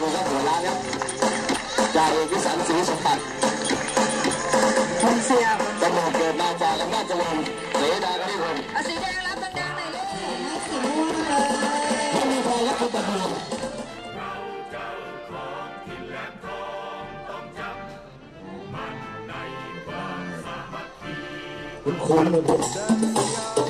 ฐานะมั่นคงครับหัวล้านครับจ่าเอกวิสันต์ศรีสมบัติคนเสียตำรวจเกิดมาจากอำนาจเจริญเสดานิคมเอาสีแดงรับดังๆหน่อยลูกสีม่วงเลยไม่มีใครรับคุณตำรวจคุณคุณ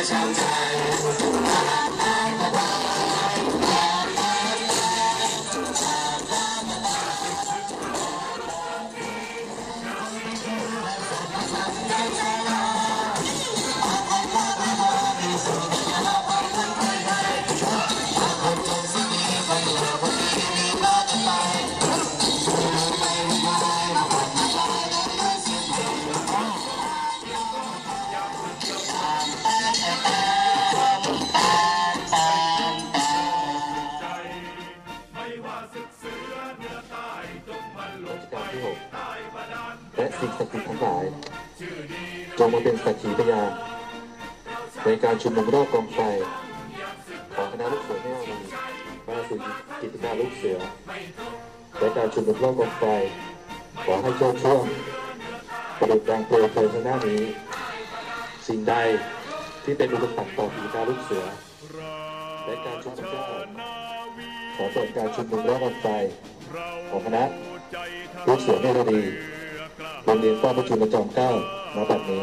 บ สิ่งศักดิ์สิทธิ์ทั้งหลายจงมาเป็นสักขีพยานในการชุมนุมรอบกองไฟของคณะลูกเสือแม่วีมาสู่กิจการลูกเสือและการชุมนุมรอบกองไฟขอให้โชคช่วงประดุจดังเปลวเพลิงข้างหน้านี้ สิ่งใดที่เป็นอุปสรรคต่อกิจการลูกเสือ และการชุมนุมได้ขอเปิดการชุมนุมรอบกองไฟของคณะลูกเสือเมโล ดีโรงเรียนป้อมพระชุมประจอมเก้าณบัดนี้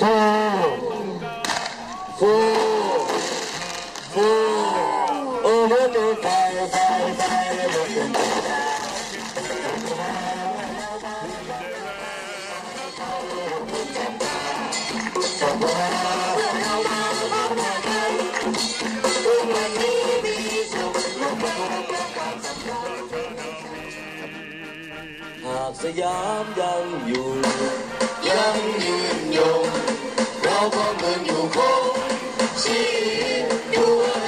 สู้ สยามยังอยู่ ยังยืนยงเราก็เมือนอยู่คงชีวิตด้วย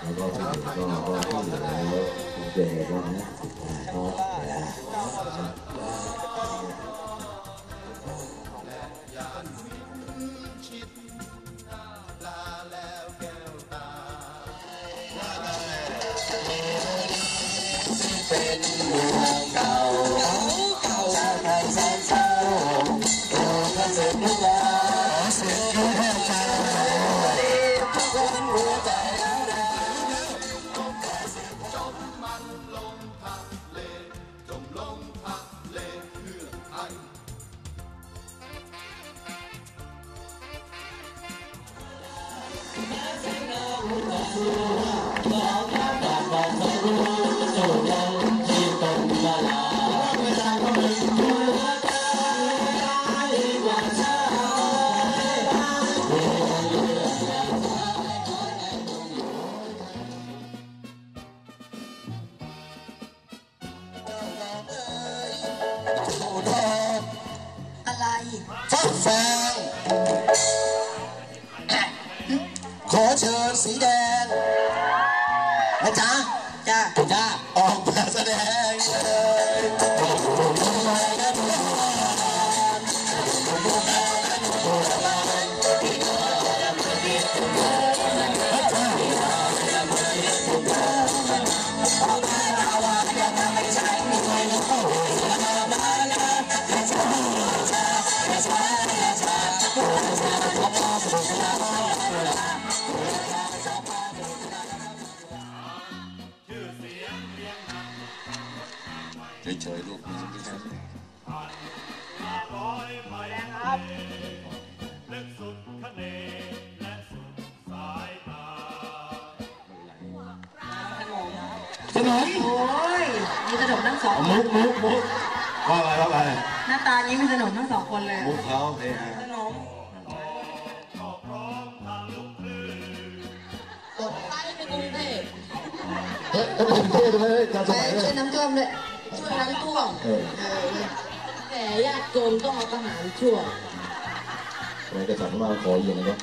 ไม่จากนะครับแล้วก็ที่เห นะจ้าจ้าออกมาแสดงเลย ขนมโอ้ย มีขนมทั้งสองมุกมุกมุกว่าไงว่าไงหน้าตานี้มีขนมทั้งสองคนเลยมุกเขาเฮ้ยขนมกดไลค์ในกรุงเทพเฮ้ยแล้วผมเท่ด้ยการสมัยช่วยน้ำท่วมเลยช่วยน้ำท่วมเออแต่ญาติโยมต้องเอาทหารช่วย อะไรกระสันมาขออยู่นะครับ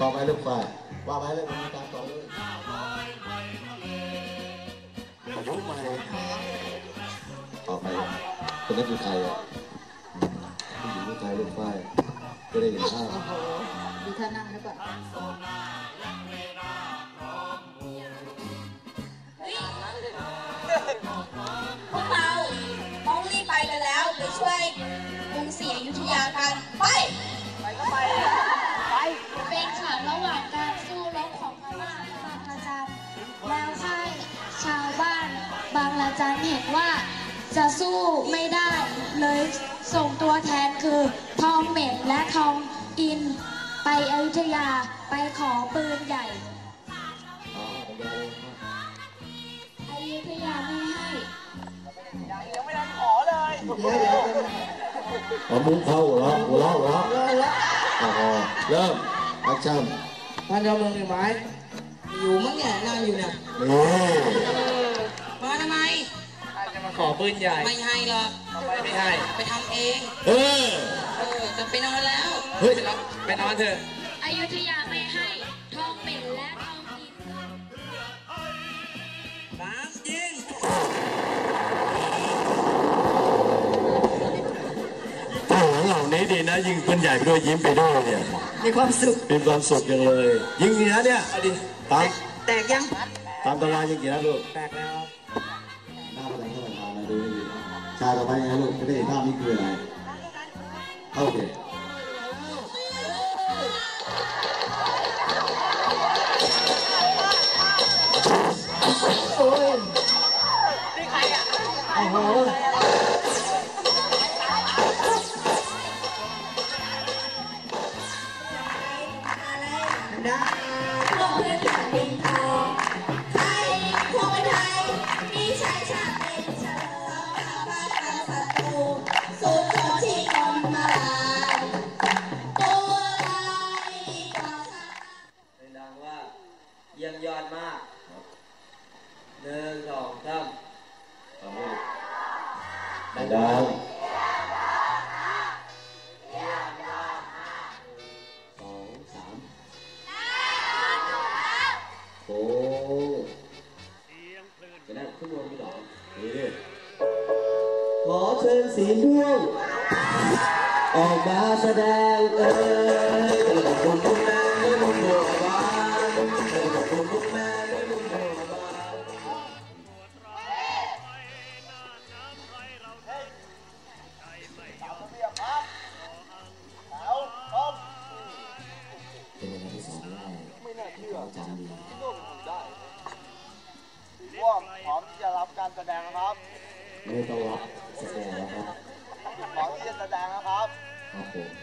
ต่อไปเรื่องฝ่ายว่าไปเรื่องการต่อเลยอายุม่ต่อไปคนนั้นคือใครอะผู้หญิงคือใครเรื่องฝ่ายก็ได้เห็นภาพดูท่านั่งหรือเปล่าพวกเราต้องรีบไปกันแล้วไปช่วยกรุงศรีอยุธยากัน ไป บางระจันเห็นว่าจะสู้ไม่ได้เลยส่งตัวแทนคือทองเหม็นและทองอินไปอยุธยาไปขอปืนใหญ่อ่าผมจะเอาอยุธยาไม่ให้เดี๋ยวเดี๋ยวเอามุ้งเข้าหัวเราะหัวเราะหัวเราะเริ่มแล้วอ่าพอเริ่มแอคชั่นท่านเจ้าเมืองหนึ่งไม้อยู่มั้งเนี่ยนั่งอยู่เนี่ยนี่ม ขอปืนใหญ่ ไม่ให้หรอกไม่ให้ ไปทำเองเออเออจะไปนอนแล้ว เฮ้ยไปนอนเถอะอยุธยาไม่ให้ทองเหม็นและทองอินสามยิงถ้าหลังเหล่านี้ดีนะ ยิงปืนใหญ่ไปด้วยยิ้มไปด้วยเนี่ยมีความสุขมีความสุขจังเลย ยิงกี่นัดเนี่ยเอาดิตามแตกยังตามตารางยิงกี่นัดลูกแตกแล้ว กายต่อไปไงลูกจะได้เห็นภาพนี้คืออะไรโอเคโอ้ยนี่ใครอะโอ้โห ออกมาแสดงเอ่ยขอบคุณคุณแม่ด้วยมุมโบกบานขอบคุณคุณแม่ด้วยมุมโบกบานเป็นเวลาที่สามแล้วไม่น่าเชื่อจำดีที่โลกทำได้ร่วมพร้อมจะรับการแสดงนะครับ ไม่ต้องรับแสดงนะครับพร้อมที่จะแสดงนะครับ 阿火。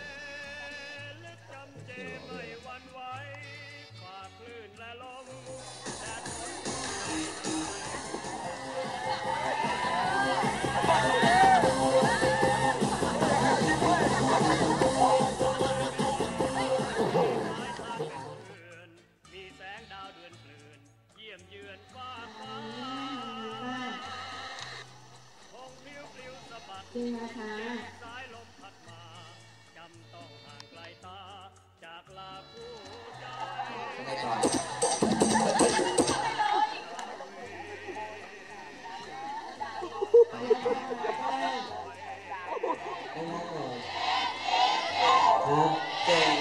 Okay.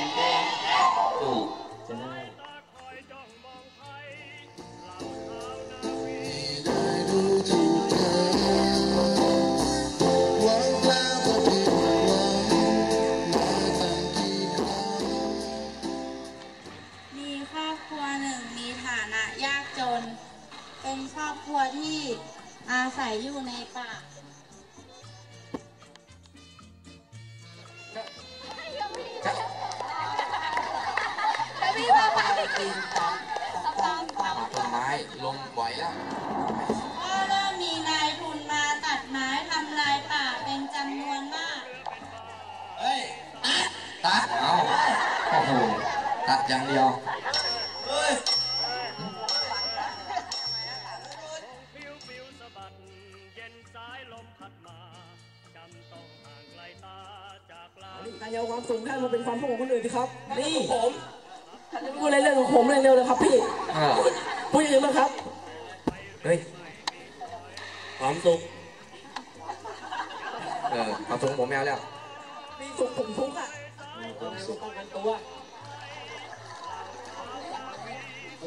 Chăn.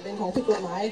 你睇得過唔係？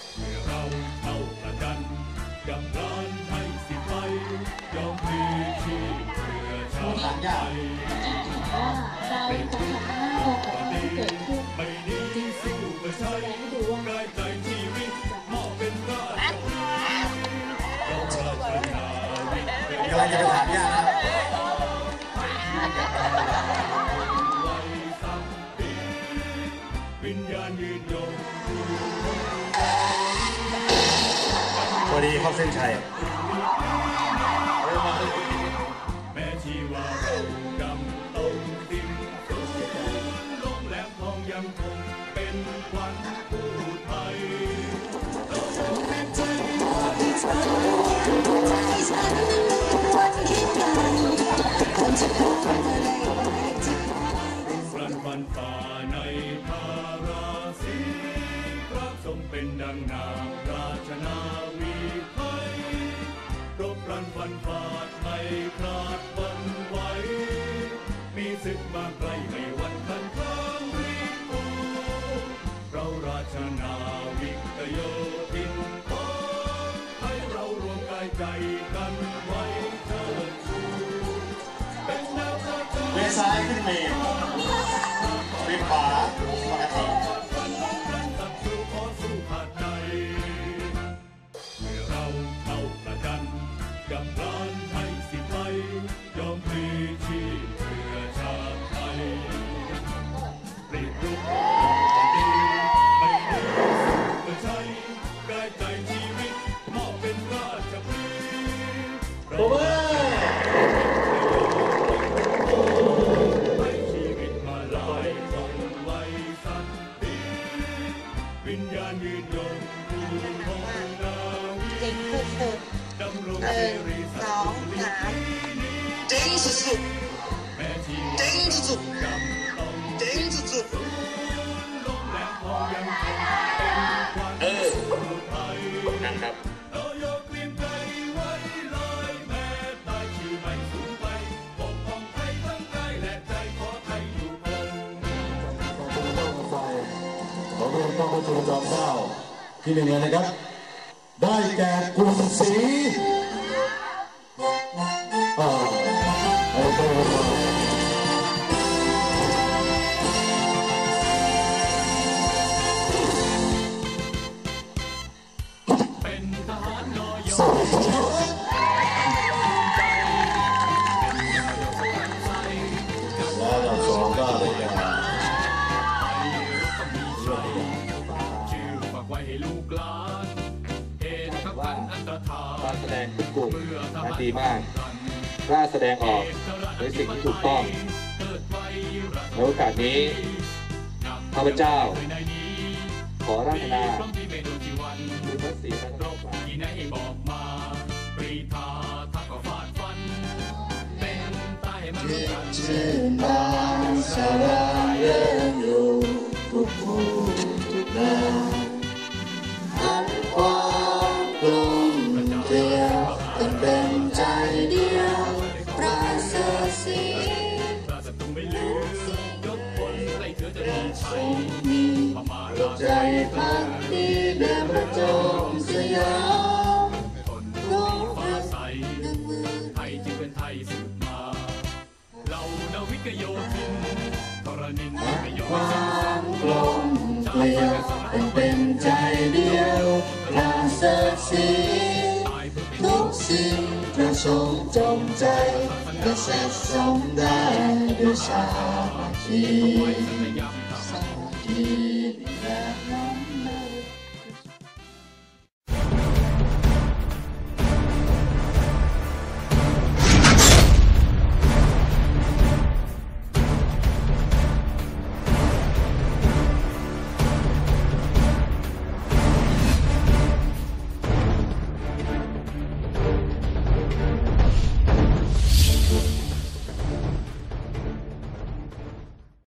หาองขันห้ากรจะกำลังจะไปถามย่าสวัสดีครับเส้นชัย รั ป้องไทยทั้ออยู่คงของเองต้องประชุมจอมเก้าที่หนึ่งเลยนะครับ ได้แก่กรุงศ ดีมากกล้าแสดงออกในสิ่งที่ถูกต้องในโอกาสนี้ข้าพเจ้า ขอราธนาพร้อมที่ไม่โดนชีวันคุณพระศรีระครที่ไหนบอกมาปรีธาทักก็ฟาดเป็นตายให้มันรู้กันชื่นบานสลาย ใจพักดีเดินประจงสยามคนรู้ฟ้าใสไทยจึงเป็นไทยสืบมา เรานาวิกโยธินทรณินไม่ยอมความกลมเกลียวเป็นใจเดียวประเสริฐสีทุกสิ่งประสงค์จงใจและเสร็จสมได้ด้วยสามัคคี สย